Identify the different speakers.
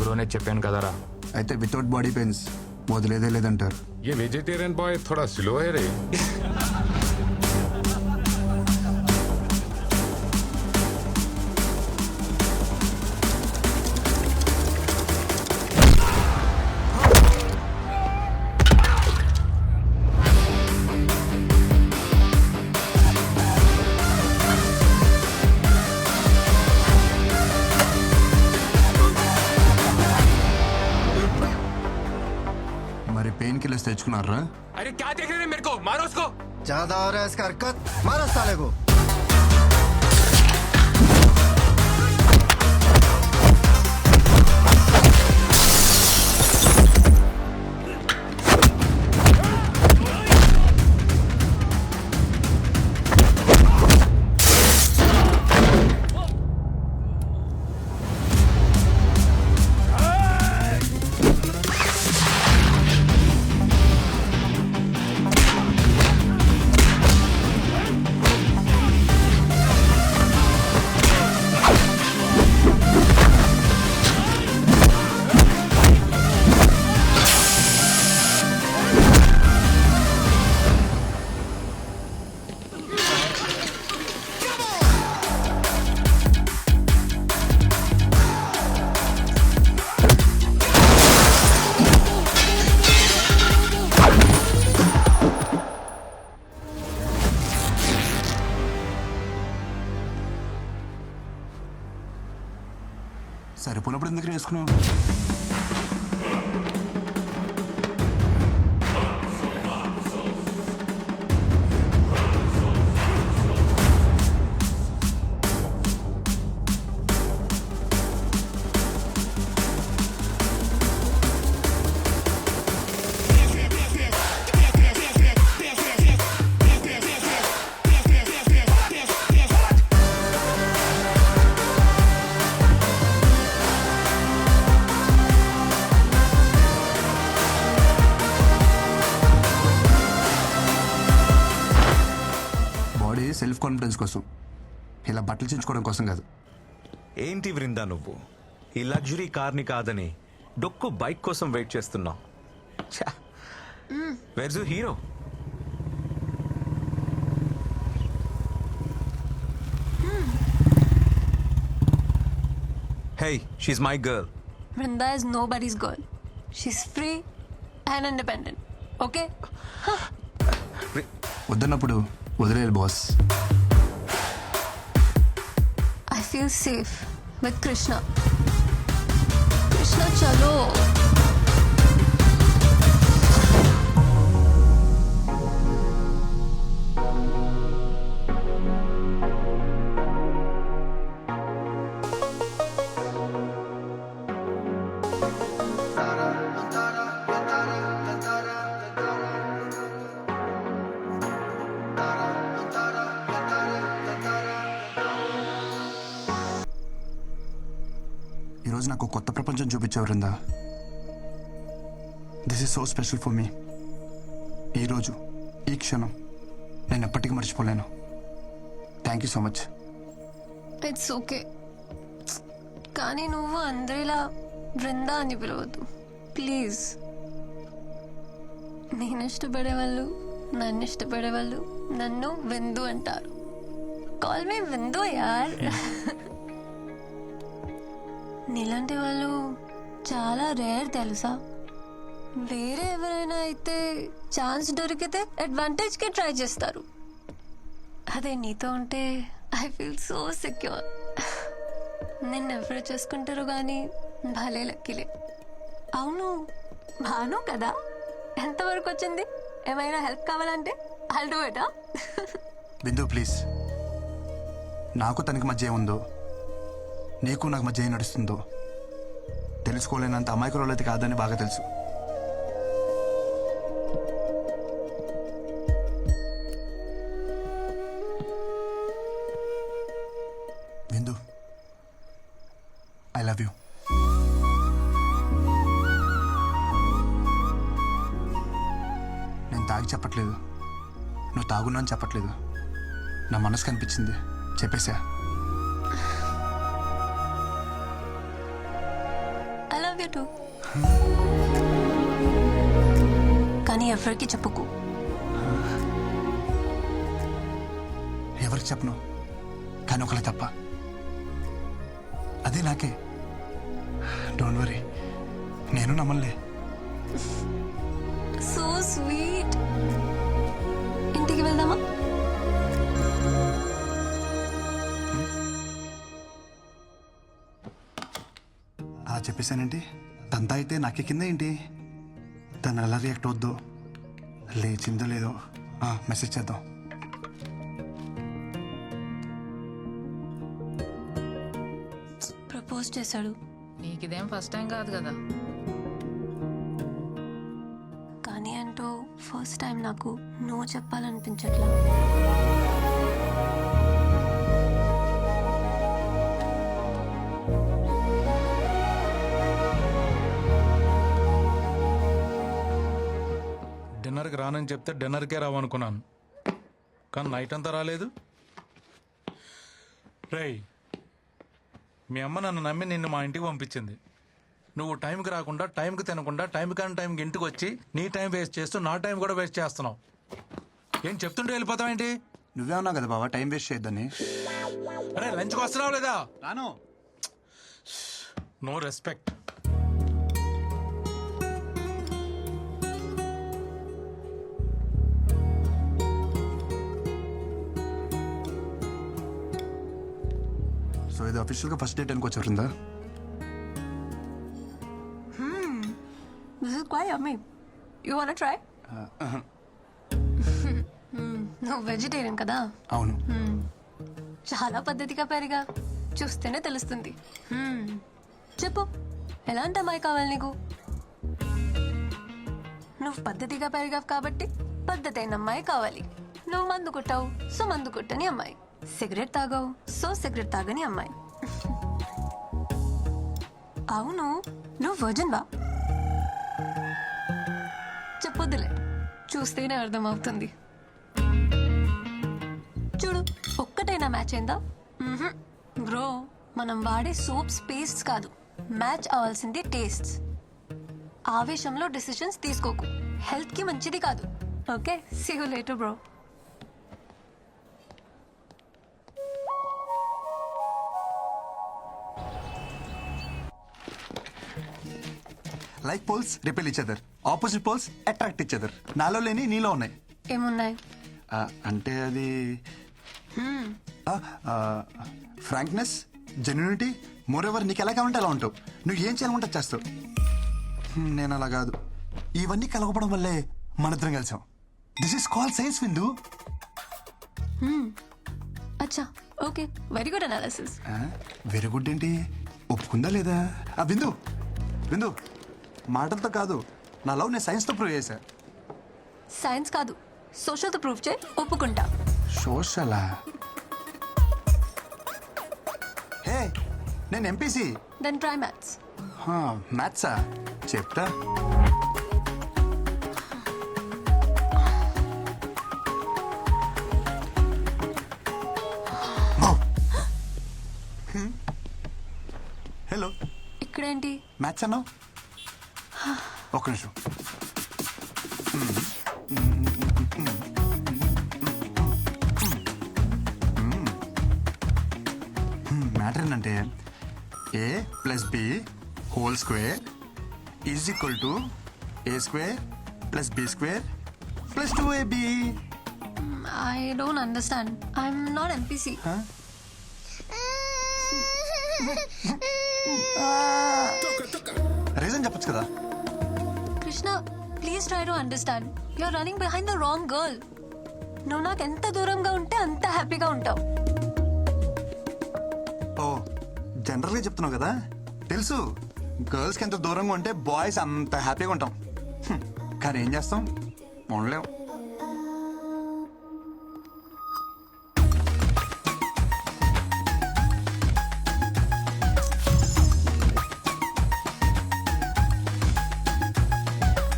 Speaker 1: తెలుగులోనే చెప్పాను కదరా
Speaker 2: అయితే వితౌట్ బాడీ పెయిన్స్ వదిలేదే లేదంటారు
Speaker 3: ये वेजिटेरियन बॉय थोड़ा स्लो है रे
Speaker 2: मार रहा है?
Speaker 1: अरे क्या देख रहे हैं मेरे को? मारो उसको।
Speaker 4: ज़्यादा हो रहा है इसका हरकत। मारो साले को।
Speaker 2: సరిపోయినప్పుడు ఎందుకు వేసుకున్నావు కాన్ఫిడెన్స్ కోసం. ఇలా బట్టలు చించుకోవడం కోసం కాదు.
Speaker 5: ఏంటి వృందా నువ్వు? ఈ లగ్జరీ కార్ని కాదని డొక్కు బైక్ కోసం వెయిట్ చేస్తున్నావు. వెర్జు hero hey she's my girl
Speaker 6: Vrinda is nobody's girl. She's free and independent. Okay?
Speaker 2: వద్దన్నప్పుడు వదిలేదు
Speaker 6: boss feel safe with Krishna. Krishna, chalo.
Speaker 2: నాకు కొత్త ప్రపంచం చూపించేవరిందా? This is so special for me ఈరోజు ఈ క్షణం నేను ఎప్పటికీ మర్చిపోలేను. Thank you so much
Speaker 6: it's okay కానీ నువ్వు అందరిలా బృందా అని పిలవద్దు. ప్లీజ్ నేను ఇష్టపడే వాళ్ళు నన్ను ఇష్టపడే వాళ్ళు నన్ను విందు అంటారు. కాల్ మీ విందు యార్. నీలాంటి వాళ్ళు చాలా రేర్ తెలుసా? వేరే ఎవరైనా అయితే ఛాన్స్ దొరికితే అడ్వాంటేజ్కి ట్రై చేస్తారు. అదే నీతో ఉంటే ఐ ఫీల్ సో సెక్యూర్. నిన్ను ఎవరు చేసుకుంటారు కానీ భలే లక్కీలే. అవును భాను కదా? ఎంతవరకు వచ్చింది? ఏమైనా హెల్ప్ కావాలంటే ఐల్ డూ
Speaker 2: బిందు ప్లీజ్. నాకు తనకి మధ్య ఏముందో నీకు నాకు మధ్య ఏం నడుస్తుందో తెలుసుకోలేనంత అమాయకురాలైతే కాదని బాగా తెలుసు. విందు ఐ లవ్ యూ నేను తాగి చెప్పట్లేదు. నువ్వు తాగున్నా అని చెప్పట్లేదు. నా మనసు కనిపించింది. చెప్పేశా
Speaker 6: I I love you too కానీ ఎవరికి చెప్పుకో.
Speaker 2: ఎవరికి చెప్పను? కానీ ఒకళ్ళు తప్ప. అదే నాకే. డోంట్ వరీ నేను నమ్మలే
Speaker 6: సో స్వీట్ ఇంటికి వెళ్దామా?
Speaker 2: అలా చెప్పేశానంటే తంతా అయితే నాకే కింద ఏంటి? తను ఎలా రియాక్ట్ అవద్దు లేచిందో లేదో ఆ, మెసేజ్ చేద్దాం.
Speaker 6: ప్రపోజ్ చేశాడు.
Speaker 7: నీకిదేం ఫస్ట్ టైం కాదు కదా.
Speaker 6: కానీ అంటూ ఫస్ట్ టైం నాకు నో చెప్పాలనిపించట్లా.
Speaker 3: డిన్నర్కి రానని చెప్తే డిన్నర్కే రావనుకున్నాను. కానీ నైట్ అంతా రాలేదు. రేయ్ మీ అమ్మ నన్ను నమ్మి నిన్ను మా ఇంటికి పంపించింది. నువ్వు టైంకి రాకుండా టైంకి తినకుండా టైం కానీ టైంకి ఇంటికి వచ్చి నీ టైం వేస్ట్ చేస్తూ నా టైం కూడా వేస్ట్ చేస్తున్నావు. ఏం చెప్తుంటే వెళ్ళిపోతావేంటి
Speaker 2: నువ్వే ఉన్నావు కదా బాబా టైం వేస్ట్ చేయొద్దని?
Speaker 3: అరే లంచ్కి వస్తున్నావు లేదా?
Speaker 2: రాను.
Speaker 3: No
Speaker 2: respect. ఇది అఫీషియల్గా ఫస్ట్ డేట్ అనుకోవచ్చు Vrinda
Speaker 6: this is quite yummy you want try నువ్వు వెజిటేరియన్ కదా?
Speaker 2: అవును.
Speaker 6: చాలా పద్ధతిగా పెరిగా. చూస్తేనే తెలుస్తుంది. Hmm. చెప్పు. ఎలాంటి అమ్మాయి కావాలి నీకు? నువ్వు పద్ధతిగా పెరిగావు కాబట్టి పద్ధతి అయిన అమ్మాయి కావాలి. నువ్వు మందు కొట్టావు సో మందు కొట్టని అమ్మాయి. సిగరెట్ తాగావు. సో సిగరెట్ తాగని అమ్మాయి. అవును నువ్వు వర్జన్ బా చెప్పొద్దులే. చూస్తేనే అర్థమవుతుంది. చూడు ఒక్కటైనా మ్యాచ్ అయిందా? బ్రో మనం వాడే సోప్స్ పేస్ట్స్ కాదు. మ్యాచ్ అవ్వాల్సింది టేస్ట్స్. ఆవేశంలో డిసిషన్స్ తీసుకోకు. హెల్త్కి మంచిది కాదు. Okay? See you later bro
Speaker 2: like poles repel each other opposite poles attract each other నాలో లేని నీలో ఉన్నాయి.
Speaker 6: ఏమున్నాయి?
Speaker 2: ఆ, అంటే అది ఫ్రాంక్నెస్ జెన్యునిటీ మోర్ ఎవర్ నీకు ఎలా కావాలంటే అలా ఉంటావు. నువ్వు ఏం చేయాలంటే అది చేస్తావు. హ్మ్, నేను అలా కాదు. ఇవన్నీ కలగపడం వల్లే మనిద్దరం కలిసాం. దిస్ ఇస్ కాల్ సైన్స్ విందు
Speaker 6: అచ్చా. Okay very good analysis
Speaker 2: very good ఏంటి? ఒప్పుకుందా లేదా? ఆ బిందు బిందు మాటలతో కాదు నా లవ్ నేను సైన్స్తో ప్రూవ్ చేశా.
Speaker 6: సైన్స్ కాదు సోషల్తో ప్రూఫ్ చేయి ఒప్పుకుంటా.
Speaker 2: సోషలా హే నేను ఎంపీసీ
Speaker 6: దెన్ ట్రై మ్యాథ్స్
Speaker 2: మ్యాథ్సా చెప్తా. హలో
Speaker 6: ఇక్కడేంటి?
Speaker 2: మ్యాథ్స్ అన్నావు? ఒక్క నిమిషం. మ్యాటర్ ఏంటంటే a plus b whole square is equal to a square plus b square plus two AB
Speaker 6: I don't understand I'm not MPC
Speaker 2: reason చెప్పొచ్చు కదా.
Speaker 6: Krishna please try to understand you're running behind the wrong girl నువ్వు నాకు ఎంత దూరంగా ఉంటే అంత హ్యాపీగా ఉంటావు.
Speaker 2: ఓ జనరల్గా చెప్తున్నావు కదా? తెలుసు. గర్ల్స్కి ఎంత దూరంగా ఉంటే బాయ్స్ అంత హ్యాపీగా ఉంటాం. కానీ ఏం చేస్తాం? ఉండలేము